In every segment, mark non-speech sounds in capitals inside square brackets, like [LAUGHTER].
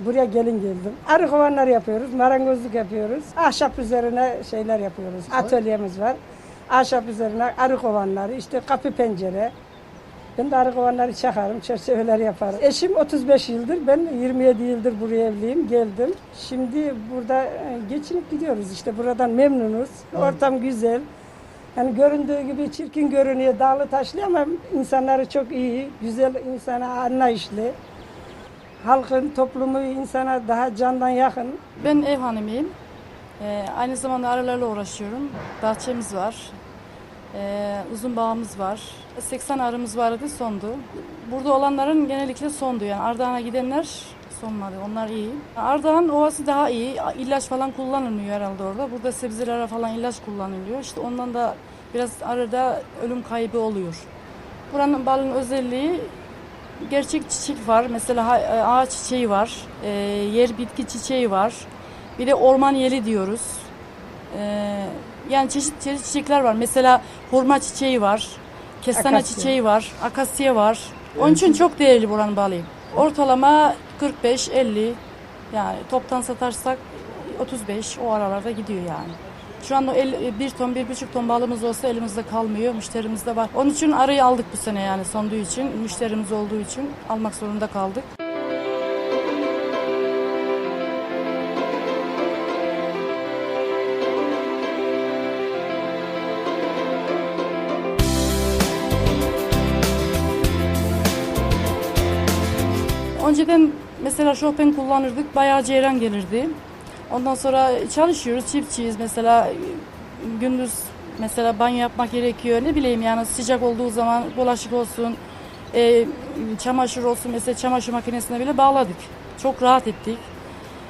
Buraya gelin geldim. Arı kovanlar yapıyoruz, marangozluk yapıyoruz. Ahşap üzerine şeyler yapıyoruz. Atölyemiz var. Ahşap üzerine arı kovanları, işte kapı pencere. Ben de arı kovanları çakarım, çerçeveler yaparım. Eşim 35 yıldır, ben 27 yıldır buraya evliyim, geldim. Şimdi burada e, geçinip gidiyoruz işte buradan memnunuz. Ortam güzel. Yani göründüğü gibi çirkin görünüyor, dağlı taşlı ama insanları çok iyi, güzel insana anlayışlı. Halkın, toplumu insana daha candan yakın. Ben ev hanımıyım. Ee, aynı zamanda arılarla uğraşıyorum. Bahçemiz var. Ee, uzun bağımız var. 80 arımız vardı sondu. Burada olanların genellikle sondu. Yani Ardahan'a gidenler sonmadı. Onlar iyi. Ardahan ovası daha iyi. İlaç falan kullanılmıyor herhalde orada. Burada sebzelere falan ilaç kullanılıyor. İşte ondan da biraz arada ölüm kaybı oluyor. Buranın balın özelliği gerçek çiçek var. Mesela e, ağaç çiçeği var. e, yer bitki çiçeği var. Bir de orman yeli diyoruz. E, yani çeşit çeşit çiçekler var. Mesela hurma çiçeği var. Kestane Akasya. çiçeği var. Akasya var. Onun için çok değerli buranın balı. Ortalama 45-50 yani toptan satarsak 35 o aralarda gidiyor yani. Şu anda 50, bir ton, bir buçuk ton balımız olsa elimizde kalmıyor. Müşterimiz de var. Onun için arayı aldık bu sene yani sonduğu için. Müşterimiz olduğu için almak zorunda kaldık. Önceden mesela Chopin kullanırdık. Bayağı ceyran gelirdi. Ondan sonra çalışıyoruz. Çiftçiyiz mesela gündüz mesela banyo yapmak gerekiyor. Ne bileyim yani sıcak olduğu zaman bulaşık olsun, e, çamaşır olsun mesela çamaşır makinesine bile bağladık. Çok rahat ettik.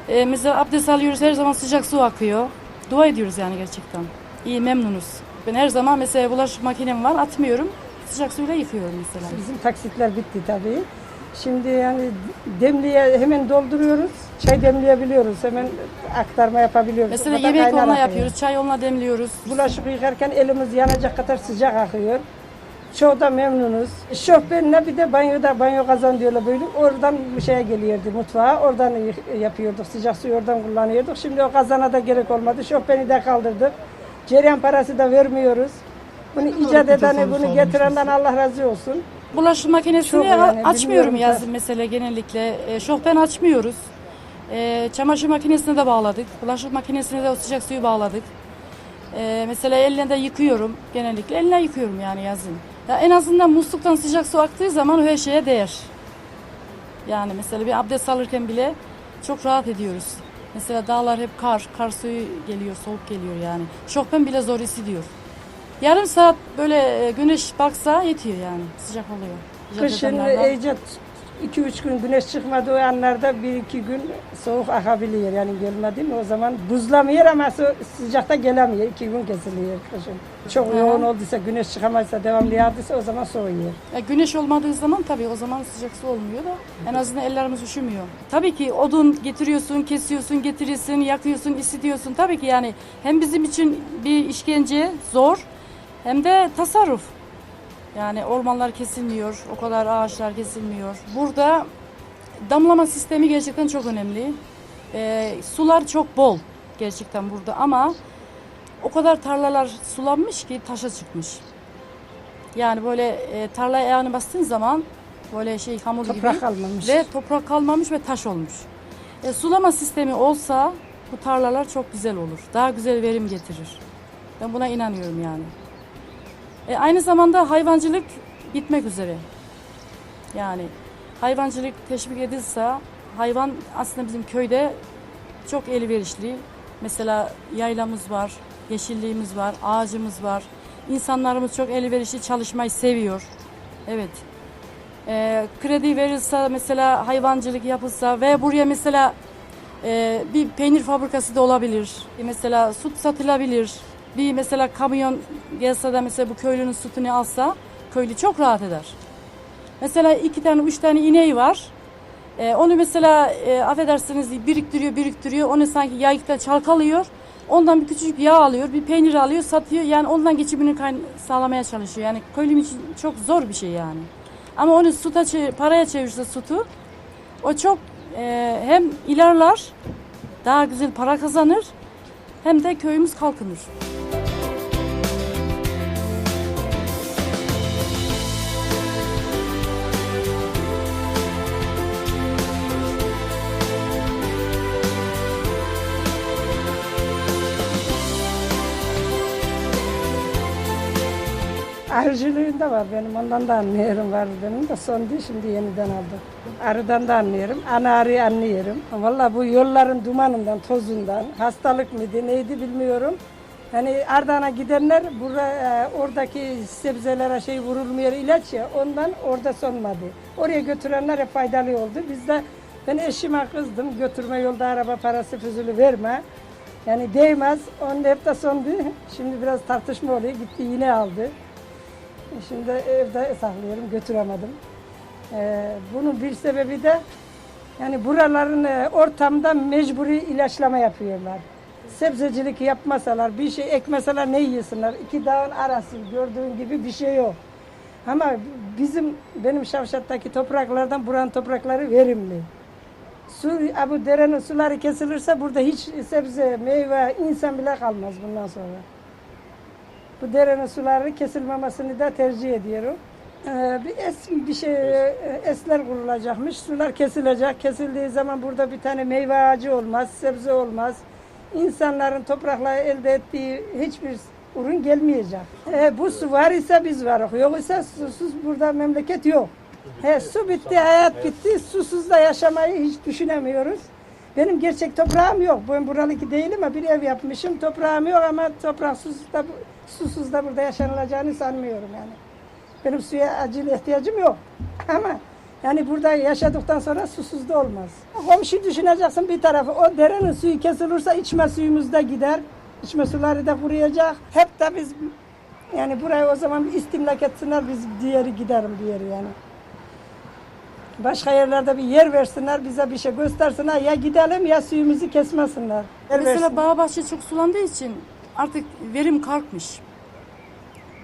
E, mesela abdest alıyoruz her zaman sıcak su akıyor. Dua ediyoruz yani gerçekten. İyi memnunuz. Ben her zaman mesela bulaşık makinem var atmıyorum. Sıcak suyla yıkıyorum mesela. Bizim taksitler bitti tabii. Şimdi yani demliğe hemen dolduruyoruz. Çay demleyebiliyoruz. Hemen aktarma yapabiliyoruz. Mesela O kadar yemek kaynar onunla akıyor. yapıyoruz, çay onunla demliyoruz. Bulaşık yıkarken elimiz yanacak kadar sıcak akıyor. Çok da memnunuz. Şofbenle bir de banyoda banyo kazan diyorlar böyle. Oradan bir şeye geliyordu mutfağa. Oradan yapıyorduk. Sıcak suyu oradan kullanıyorduk. Şimdi o kazana da gerek olmadı. Şofbeni de kaldırdık. Cereyan parası da vermiyoruz. Bunu icat edeni, bunu getirenden Allah razı olsun. Bulaşık makinesini Çok yani, açmıyorum bilmiyorum yazın mesela genellikle. E, şofben açmıyoruz. E, çamaşır makinesine de bağladık. Bulaşık makinesine de o sıcak suyu bağladık. E, mesela eline de yıkıyorum genellikle. Eline yıkıyorum yani yazın. Ya en azından musluktan sıcak su aktığı zaman her şeye değer. Yani mesela bir abdest alırken bile çok rahat ediyoruz. Mesela dağlar hep kar, kar suyu geliyor, soğuk geliyor yani. Şofben bile zor hissediyor. Yarım saat böyle e, güneş baksa yetiyor yani. Sıcak oluyor. Kışın edenlerden. iyice 2-3 gün güneş çıkmadığı anlarda 1-2 gün soğuk akabiliyor. Yani gelmedi mi o zaman buzlamıyor ama sıcakta gelemiyor. 2 gün kesiliyor kışın. Çok Hı. yoğun olduysa, güneş çıkamazsa, devamlı yağdıysa o zaman soğuyor. Ya güneş olmadığı zaman tabii o zaman sıcak su olmuyor da en azından ellerimiz üşümüyor. Tabii ki odun getiriyorsun, kesiyorsun, getiriyorsun, yakıyorsun, ısıtıyorsun. Tabii ki yani hem bizim için bir işkence zor hem de tasarruf. Yani ormanlar kesilmiyor, o kadar ağaçlar kesilmiyor. Burada damlama sistemi gerçekten çok önemli. Ee, sular çok bol gerçekten burada ama o kadar tarlalar sulanmış ki taşa çıkmış. Yani böyle e, tarlaya ayağını bastığın zaman böyle şey hamur Toprak gibi kalmamış. ve toprak kalmamış ve taş olmuş. E, sulama sistemi olsa bu tarlalar çok güzel olur. Daha güzel verim getirir. Ben buna inanıyorum yani. E, aynı zamanda hayvancılık bitmek üzere. Yani hayvancılık teşvik edilse hayvan aslında bizim köyde çok elverişli. Mesela yaylamız var, yeşilliğimiz var, ağacımız var. İnsanlarımız çok elverişli çalışmayı seviyor. Evet. Ee, kredi verilse mesela hayvancılık yapılsa ve buraya mesela e, bir peynir fabrikası da olabilir. Mesela süt satılabilir. Bir mesela kamyon gelse de mesela bu köylünün sütünü alsa köylü çok rahat eder. Mesela iki tane, üç tane ineği var. Ee, onu mesela e, affedersiniz biriktiriyor, biriktiriyor. Onu sanki yayıkta çalkalıyor. Ondan bir küçücük yağ alıyor, bir peynir alıyor, satıyor. Yani ondan geçimini sağlamaya çalışıyor. Yani köylüm için çok zor bir şey yani. Ama onu süta çe- paraya çevirse sütü o çok e, hem ilerler, daha güzel para kazanır, hem de köyümüz kalkınır. Arıcılığım da var benim. Ondan da anlıyorum var benim de son değil şimdi yeniden aldım. Arıdan da anlıyorum. Ana arıyı anlıyorum. Valla bu yolların dumanından, tozundan, hastalık mıydı neydi bilmiyorum. Yani Ardahan'a gidenler buraya, oradaki sebzelere şey vurulmuyor ilaç ya ondan orada sonmadı. Oraya götürenler hep faydalı oldu. Biz de ben eşime kızdım götürme yolda araba parası füzülü verme. Yani değmez. Onda hep de sondu. [LAUGHS] Şimdi biraz tartışma oluyor. Gitti yine aldı. Şimdi evde saklıyorum, götüremedim. Ee, bunun bir sebebi de yani buraların e, ortamda mecburi ilaçlama yapıyorlar. Sebzecilik yapmasalar, bir şey ekmeseler ne yiyorsunlar? İki dağın arası gördüğün gibi bir şey yok. Ama bizim benim Şavşat'taki topraklardan buranın toprakları verimli. Su, bu derenin suları kesilirse burada hiç sebze, meyve, insan bile kalmaz bundan sonra. Bu derenin suları kesilmemesini de tercih ediyorum. Ee, bir es bir şey e, esler kurulacakmış. Sular kesilecek. Kesildiği zaman burada bir tane meyve ağacı olmaz, sebze olmaz. İnsanların toprakla elde ettiği hiçbir ürün gelmeyecek. Ee, bu su var ise biz varız. Yok ise susuz burada memleket yok. He, su bitti, hayat bitti. Susuz da yaşamayı hiç düşünemiyoruz. Benim gerçek toprağım yok. Ben buralıki değilim ama bir ev yapmışım. Toprağım yok ama toprak susuz da, susuz da burada yaşanılacağını sanmıyorum yani. Benim suya acil ihtiyacım yok. [LAUGHS] Ama yani burada yaşadıktan sonra susuz da olmaz. Komşu düşüneceksin bir tarafı. O derenin suyu kesilirse içme suyumuz da gider. İçme suları da kuruyacak. Hep de biz yani burayı o zaman istimlak etsinler biz diğeri giderim diğeri yani. Başka yerlerde bir yer versinler, bize bir şey göstersinler. Ya gidelim ya suyumuzu kesmesinler. Yer Mesela versinler. bağ bahçe çok sulandığı için artık verim kalkmış.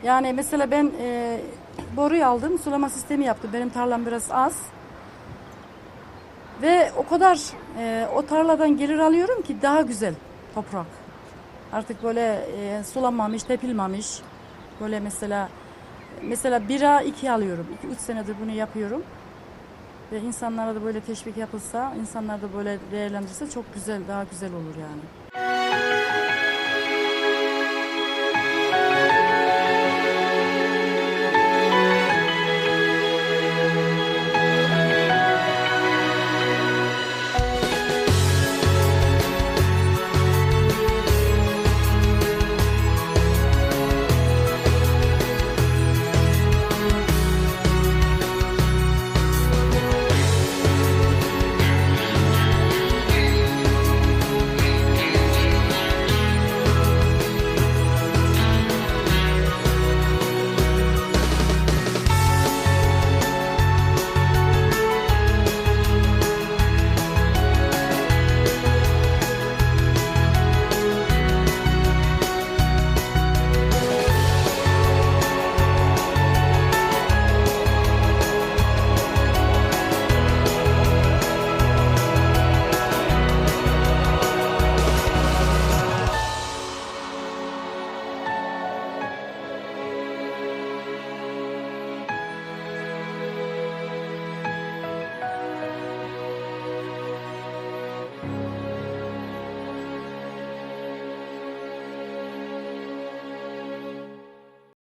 Yani mesela ben e, boruyu aldım, sulama sistemi yaptım. Benim tarlam biraz az. Ve o kadar e, o tarladan gelir alıyorum ki daha güzel toprak. Artık böyle e, sulanmamış, tepilmemiş. Böyle mesela mesela bira iki alıyorum. İki, üç senedir bunu yapıyorum. Ve insanlara da böyle teşvik yapılsa, insanlar da böyle değerlendirirse çok güzel, daha güzel olur yani.